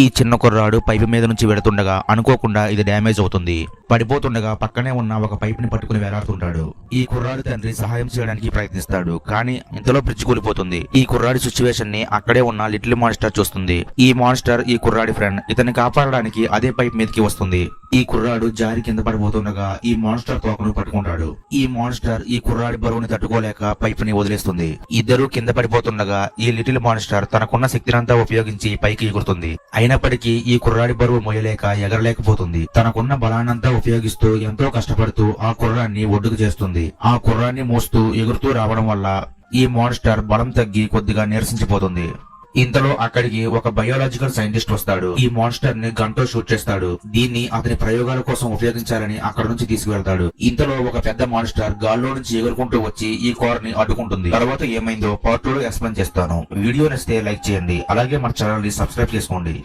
ఈ చిన్న కుర్రాడు పైపు మీద నుంచి వెడుతుండగా అనుకోకుండా ఇది డ్యామేజ్ అవుతుంది. పడిపోతుండగా పక్కనే ఉన్న ఒక పైపుని పట్టుకుని వేలాడుతుంటాడు. ఈ కుర్రాడు తండ్రి సహాయం చేయడానికి ప్రయత్నిస్తాడు కానీ ఇంతలో బ్రిడ్జ్ కూలిపోతుంది. ఈ కుర్రాడి సిచ్యువేషన్ని అక్కడే ఉన్న లిటిల్ మాన్స్టర్ చూస్తుంది. ఈ మాన్స్టర్ ఈ కుర్రాడి ఫ్రెండ్ ఇతన్ని కాపాడడానికి అదే పైప్ మీదకి వస్తుంది. ఈ కుర్రాడు జారి కింద పడిపోతుండగా ఈ మాన్స్టర్ తోకను పట్టుకుంటాడు. ఈ మాన్స్టర్ ఈ కుర్రాడి బరువుని తట్టుకోలేక పైప్ని వదిలేస్తుంది. ఇద్దరు కింద పడిపోతుండగా ఈ లిటిల్ మాన్స్టర్ తనకున్న శక్తినంతా ఉపయోగించి పైకి ఎగురుతుంది. అయినప్పటికీ ఈ కుర్రాడి బరువు మోయలేక ఎగరలేకపోతుంది. తనకున్న బలాన్నంతా ఉపయోగిస్తూ ఎంతో కష్టపడుతూ ఆ కుర్రాన్ని ఒడ్డుకు చేస్తుంది. ఆ కుర్రాన్ని మోస్తూ ఎగురుతూ రావడం వల్ల ఈ మాన్స్టర్ బలం తగ్గి కొద్దిగా నీరసించిపోతుంది. ఇంతలో అక్కడికి ఒక బయోలాజికల్ సైంటిస్ట్ వస్తాడు. ఈ మాన్స్టర్ని గంటో షూట్ చేస్తాడు. దీన్ని అతని ప్రయోగాల కోసం ఉపయోగించాలని అక్కడ నుంచి తీసుకువెళ్తాడు. ఇంతలో ఒక పెద్ద మాన్స్టర్ గాల్లో నుంచి ఎగురుకుంటూ వచ్చి ఈ కార్ని అడ్డుకుంటుంది. తర్వాత ఏమైందో పార్ట్ టూ లో ఎక్స్ప్లెయిన్ చేస్తాను. వీడియో నచ్చితే లైక్ చేయండి. అలాగే మన ఛానల్ని సబ్స్క్రైబ్ చేసుకోండి.